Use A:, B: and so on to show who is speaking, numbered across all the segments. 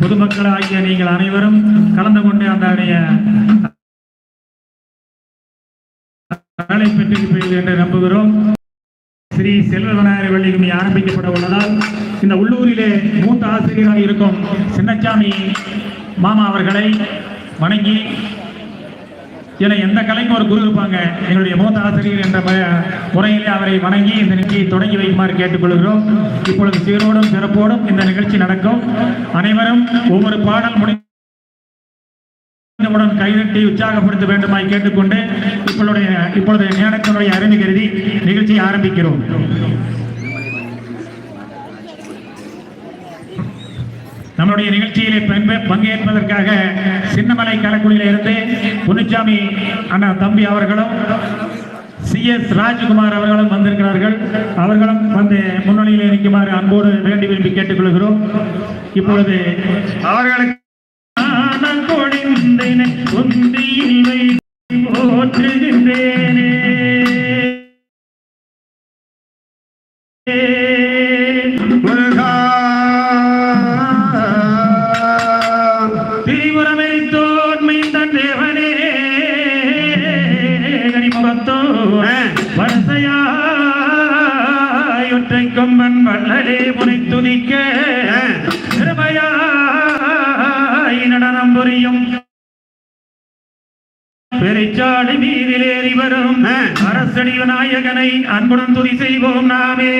A: பொதுமக்களாகிய நீங்கள் அனைவரும் கலந்து கொண்டு அந்த வேலை பெற்றிருப்பீர்கள் என்று நம்புகிறோம். ஸ்ரீ செல்வ விநாயகர் வள்ளிகுமி ஆரம்பிக்கப்பட உள்ளதால் இந்த உள்ளூரிலே மூத்த ஆசிரியராக இருக்கும் சின்னச்சாமி மாமா அவர்களை வணங்கி என எந்த கலைக்கும் ஒரு குரு இருப்பாங்க. எங்களுடைய மூத்த ஆசிரியர் என்ற முறையிலே அவரை வணங்கி இந்த நிகழ்ச்சியை தொடங்கி வைக்குமாறு கேட்டுக்கொள்கிறோம். இப்பொழுது சீரோடும் சிறப்போடும் இந்த நிகழ்ச்சி நடக்கும். அனைவரும் ஒவ்வொரு பாடல் முடிந்தவுடன் கைதட்டி உற்சாகப்படுத்த வேண்டுமாய் கேட்டுக்கொண்டு இப்பொழுடைய இப்பொழுது ஞானத்தினுடைய அருமை கருதி நிகழ்ச்சியை ஆரம்பிக்கிறோம். நம்முடைய நிகழ்ச்சியிலே பங்கேற்பதற்காக சின்னமலை கலக்குடியில இருந்து புனிச்சாமி அண்ணா தம்பி அவர்களும் சி எஸ் ராஜ்குமார் அவர்களும் வந்திருக்கிறார்கள். அவர்களும் வந்து முன்னணியில் நிற்குமாறு அன்போடு வேண்டி விரும்பி கேட்டுக்கொள்கிறோம். இப்பொழுது அவர்களுக்கு போற்றுகின்றேனே. பெருச்சாடி மீதிலேறி வரும் அரசடி விநாயகனை அன்புடன் துதி செய்வோம் நாமே.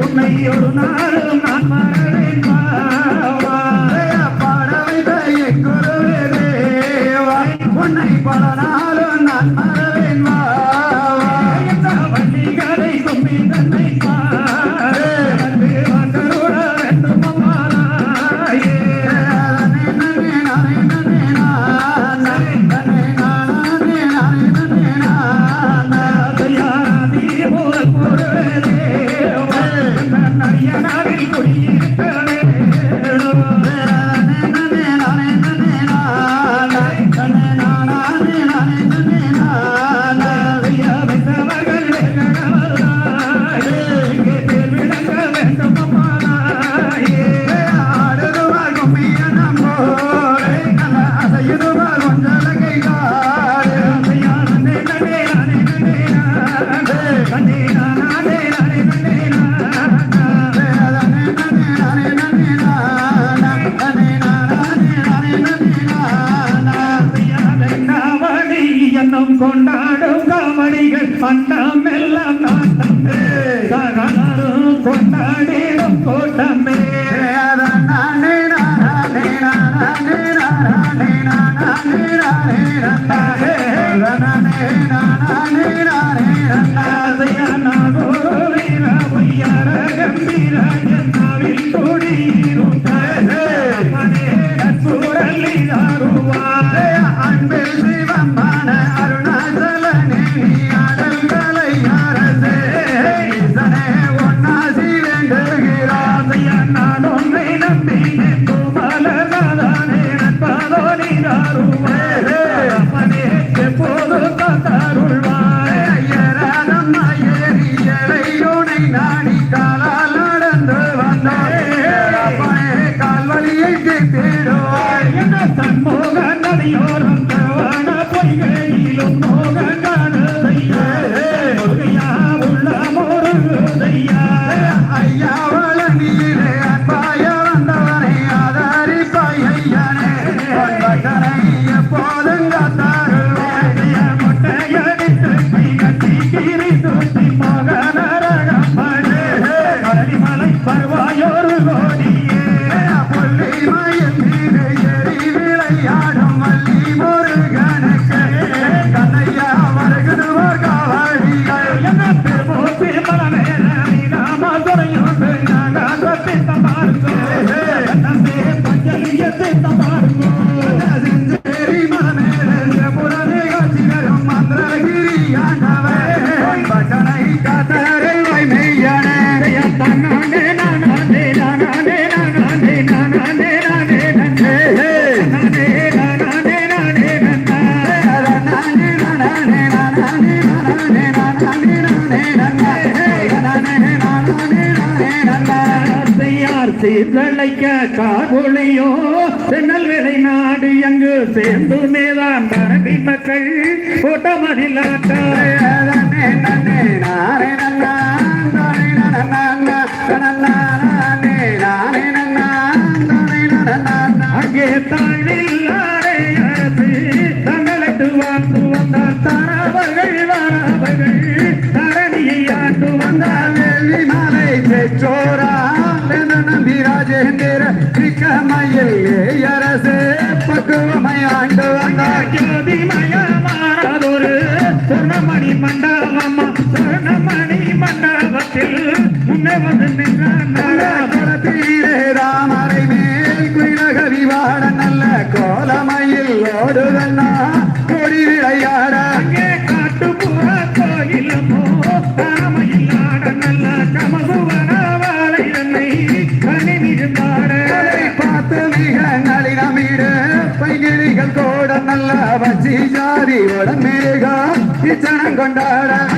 A: உன்னை ஒரு நாள் நரியனாவில் குடியிருக்கவே கொண்டாடும் காவடிகள் பட்டம் எல்லாம் நாட்டம் கொண்டாடிடும் கோட்டமே நானே நானே நானே நானே நானே Señor. காட்சி தழைக்க காபொழியோ சென்னல் வேலை நாடு எங்கு சேர்ந்து மேலாம் மரபி மக்கள்.
B: கூட்டமதிலாட்டாரே நாரே நன்னே
A: நாரே சரணமணி மண்டபமா சரணமணி மண்டபத்தில் முன்னே வந்து நின்றீரே
B: ராமரை மேல் குயிலகவி வாட நல்ல கோலமையில் ஓடுதண்ணா கொடி விளையாட.
A: அங்கே காட்டுப்புற கோயிலும் ராமையில் ஆட நல்ல கமலும் கொண்டாட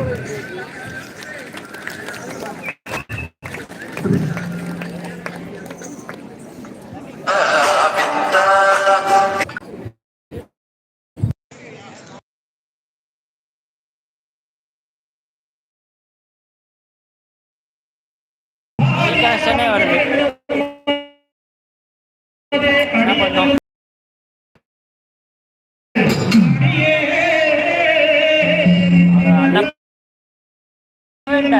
C: সিলিন্ডার